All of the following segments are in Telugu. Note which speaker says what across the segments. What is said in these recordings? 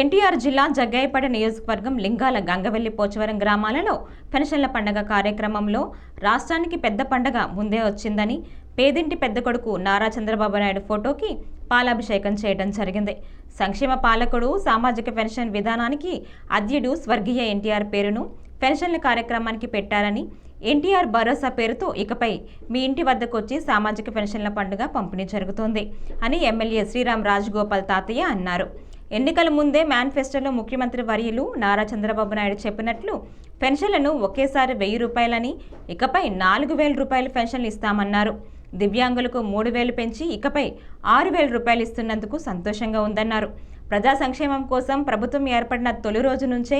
Speaker 1: ఎన్టీఆర్ జిల్లా జగ్గాయపేట నియోజకవర్గం లింగాల గంగవెల్లి పోచవరం గ్రామాలలో పెన్షన్ల పండగ కార్యక్రమంలో రాష్ట్రానికి పెద్ద పండగ ముందే వచ్చిందని పేదింటి పెద్ద కొడుకు నారా చంద్రబాబు నాయుడు ఫోటోకి పాలాభిషేకం చేయడం జరిగింది. సంక్షేమ పాలకుడు సామాజిక పెన్షన్ విధానానికి అధ్యుడు స్వర్గీయ ఎన్టీఆర్ పేరును పెన్షన్ల కార్యక్రమానికి పెట్టారని ఎన్టీఆర్ భరోసా పేరుతో ఇకపై మీ ఇంటి వద్దకు వచ్చి సామాజిక పెన్షన్ల పండుగ పంపిణీ జరుగుతోంది అని ఎమ్మెల్యే శ్రీరామ్ రాజగోపాల్ తాతయ్య అన్నారు. ఎన్నికల ముందే మేనిఫెస్టోలో ముఖ్యమంత్రి వర్యులు నారా చంద్రబాబు నాయుడు చెప్పినట్లు పెన్షన్లను ఒకేసారి వెయ్యి రూపాయలని ఇకపై నాలుగు వేల రూపాయల పెన్షన్లు ఇస్తామన్నారు. దివ్యాంగులకు మూడు వేలు పెంచి ఇకపై ఆరు వేల రూపాయలు ఇస్తున్నందుకు సంతోషంగా ఉందన్నారు. ప్రజా సంక్షేమం కోసం ప్రభుత్వం ఏర్పడిన తొలి రోజు నుంచే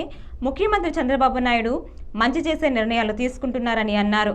Speaker 1: ముఖ్యమంత్రి చంద్రబాబు నాయుడు మంచి చేసే నిర్ణయాలు తీసుకుంటున్నారని అన్నారు.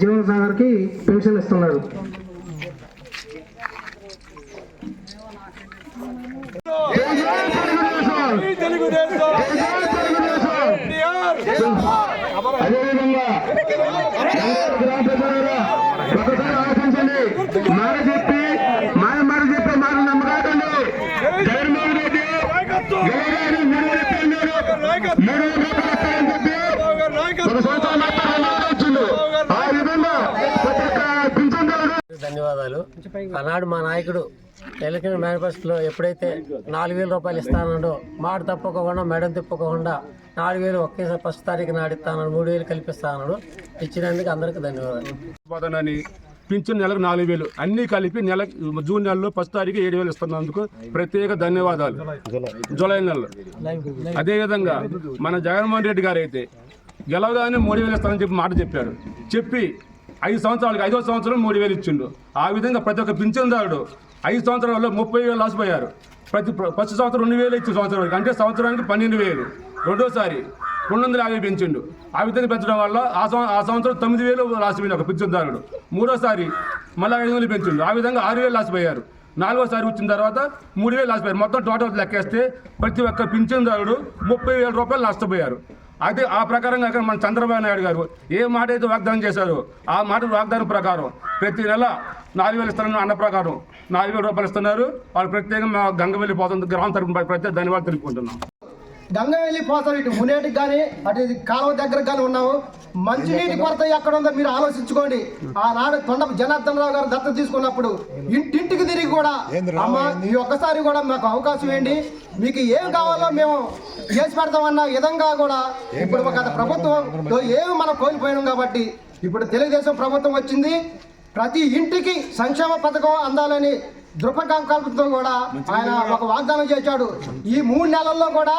Speaker 2: జీవన్ సాగర్కి పెన్షన్ ఇస్తున్నారు. అదేవిధంగా గ్రామ ప్రజలారా, ఒకసారి ఆలోచించండి మాట చెప్పి మాట మాట చెప్పి మాట నమ్మకాకండి జగన్మోహన్ రెడ్డి గెలవగానే మూడు వేలు ఇస్తానన్నారు. మూడు వేల రూపాయలు ఇస్తానని చెప్పి ఒక సంవత్సరం మాత్రమే మాట ఇచ్చిండు. ఆ విధంగా ప్రతి ఒక్క పింఛన్దారుడు
Speaker 3: ధన్యవాదాలు. ఆనాడు మా నాయకుడు ఎలక్షన్ మేనిఫెస్టోలో ఎప్పుడైతే నాలుగు వేల రూపాయలు ఇస్తానో మాట తప్పకుండా మేడం తిప్పకుండా నాలుగు వేలు ఒకేసారి ఫస్ట్ తారీఖు నాడిస్తానన్నాడు మూడు వేలు కల్పిస్తానన్నాడు. ఇచ్చినందుకు అందరికీ ధన్యవాదాలు.
Speaker 4: పింఛన్ నెలకు నాలుగు వేలు అన్నీ కలిపి నెల జూన్ నెలలో ఫస్ట్ తారీఖు ఏడు వేలు ఇస్తున్నందుకు ప్రత్యేక ధన్యవాదాలు. జూలై నెలలో. అదేవిధంగా మన జగన్మోహన్ రెడ్డి గారు అయితే గెలవగానే మూడు వేలు ఇస్తానని చెప్పి మాట చెప్పాడు చెప్పి ఐదు సంవత్సరాలకి ఐదో సంవత్సరం మూడు వేలు ఇచ్చిండు. ఆ విధంగా ప్రతి ఒక్క పింఛన్దారుడు ఐదు సంవత్సరాల్లో ముప్పై వేలు లాసిపోయారు ప్రతి ఫస్ట్ సంవత్సరం రెండు వేలు ఇచ్చిన సంవత్సరానికి అంటే సంవత్సరానికి పన్నెండు వేలు రెండోసారి రెండు వందల యాభై పెంచిండు. ఆ విధంగా పెంచడం వల్ల ఆ ఆ సంవత్సరం తొమ్మిది వేలు లాసిపోయింది ఒక పింఛన్దారుడు మూడోసారి మళ్ళీ ఐదు వందలు పెంచిండు. ఆ విధంగా ఆరు వేలు లాసిపోయారు నాలుగోసారి వచ్చిన తర్వాత మూడు వేలు లాసిపోయారు మొత్తం టోటల్ లెక్కేస్తే ప్రతి ఒక్క పింఛన్దారుడు ముప్పై వేల రూపాయలు నష్టపోయారు. అయితే ఆ ప్రకారంగా అక్కడ మన చంద్రబాబు నాయుడు గారు ఏ మాట అయితే వాగ్దానం చేశారో ఆ మాట వాగ్దానం ప్రకారం ప్రతి నెల నాలుగు వేలు ఇస్తున్నారు అన్న ప్రకారం నాలుగు వేల రూపాయలు ఇస్తున్నారు. వాళ్ళు ప్రత్యేకంగా మా గంగవెల్లి పోతుంది గ్రామం తరపున ప్రత్యేక ధన్యవాదాలు తెలుపుకుంటున్నాం.
Speaker 5: గంగ వెళ్ళి పోతారు ఇటు మునేటికి కానీ అటు కాలువ దగ్గర కానీ ఉన్నాము మంచినీటి కొరత ఎక్కడ ఉందో మీరు ఆలోచించుకోండి. ఆనాడు తొండ జనార్దన్ రావు గారు దత్తత తీసుకున్నప్పుడు ఇంటింటికి తిరిగి కూడా అమ్మ ఈ ఒక్కసారి కూడా మాకు అవకాశం ఏంటి? మీకు ఏం కావాలో మేము చేసి పెడతామన్న విధంగా కూడా ఇప్పుడు గత ప్రభుత్వం ఏమి మనం కోల్పోయినాం కాబట్టి ఇప్పుడు తెలుగుదేశం ప్రభుత్వం వచ్చింది. ప్రతి ఇంటికి సంక్షేమ పథకం అందాలని దృపకంకల్పంతో కూడా ఆయన ఒక వాగ్దానం చేశాడు. ఈ మూడు నెలల్లో కూడా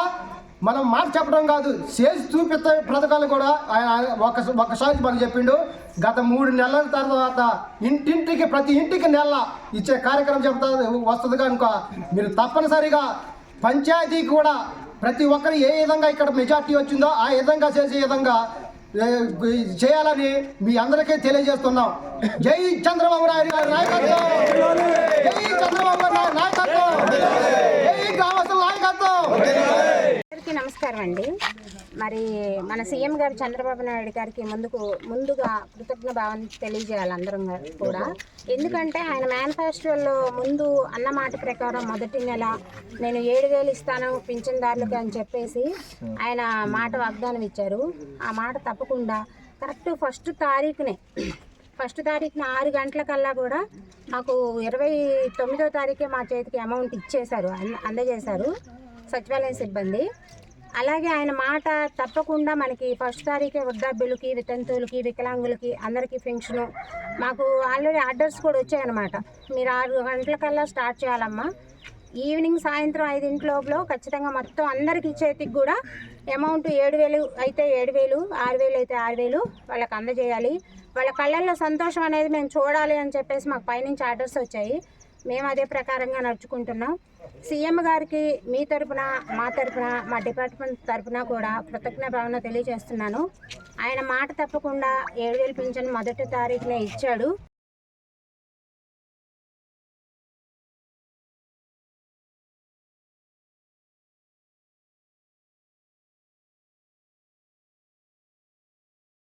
Speaker 5: మనం మాట చెప్పడం కాదు చేసి చూపిస్తే పథకాలు కూడా ఆయన ఒక ఒకసారి మనం చెప్పిండు. గత మూడు నెలల తర్వాత ఇంటింటికి ప్రతి ఇంటికి నెల ఇచ్చే కార్యక్రమం చెప్తా వస్తుంది కనుక మీరు తప్పనిసరిగా పంచాయతీకి కూడా ప్రతి ఒక్కరు ఏ విధంగా ఇక్కడ మెజార్టీ వచ్చిందో ఆ విధంగా చేసే విధంగా చేయాలని మీ అందరికీ తెలియజేస్తున్నాం. జై చంద్రబాబు నాయుడు గారి నాయకత్వం జై చంద్రబాబు నాయుడు నాయకత్వం జై గ్రామస్తుల నాయకత్వం
Speaker 6: అందరికీ నమస్కారం అండి మరి మన సీఎం గారు చంద్రబాబు నాయుడు గారికి ముందుకు ముందుగా కృతజ్ఞ భావం తెలియజేయాలి అందరం కూడా. ఎందుకంటే ఆయన మేనిఫెస్టోలో ముందు అన్న మాట ప్రకారం మొదటి నెల నేను ఏడు వేలు ఇస్తాను పింఛన్దారులకు అని చెప్పేసి ఆయన మాట వాగ్దానం ఇచ్చారు. ఆ మాట తప్పకుండా కరెక్ట్ ఫస్ట్ తారీఖునే ఫస్ట్ తారీఖున ఆరు గంటలకల్లా కూడా మాకు ఇరవై తొమ్మిదో తారీఖే మా చేతికి అమౌంట్ ఇచ్చేశారు అంద- అందజేశారు సచివాలయం సిబ్బంది. అలాగే ఆయన మాట తప్పకుండా మనకి ఫస్ట్ తారీఖే వృద్ధాప్యులకి వితంతువులకి వికలాంగులకి అందరికీ పెన్షను. మాకు ఆల్రెడీ ఆర్డర్స్ కూడా వచ్చాయన్నమాట. మీరు ఆరు గంటలకల్లా స్టార్ట్ చేయాలమ్మా. ఈవినింగ్ సాయంత్రం ఐదింటి లోపల ఖచ్చితంగా మొత్తం అందరికి ఇచ్చేతికి కూడా అమౌంట్ ఏడు వేలు అయితే ఏడు వేలు ఆరు వేలు అయితే ఆరు వేలు వాళ్ళకి అందజేయాలి. వాళ్ళ కళ్ళల్లో సంతోషం అనేది మేము చూడాలి అని చెప్పేసి మాకు పైనుంచి ఆర్డర్స్ వచ్చాయి. మేము అదే ప్రకారంగా నడుచుకుంటున్నాం. సీఎం గారికి మీ తరపున మా తరపున మా డిపార్ట్మెంట్ తరపున కూడా కృతజ్ఞ భావన తెలియజేస్తున్నాను. ఆయన మాట తప్పకుండా ఏడు పింఛన్ మొదటి తారీఖునే ఇచ్చాడు.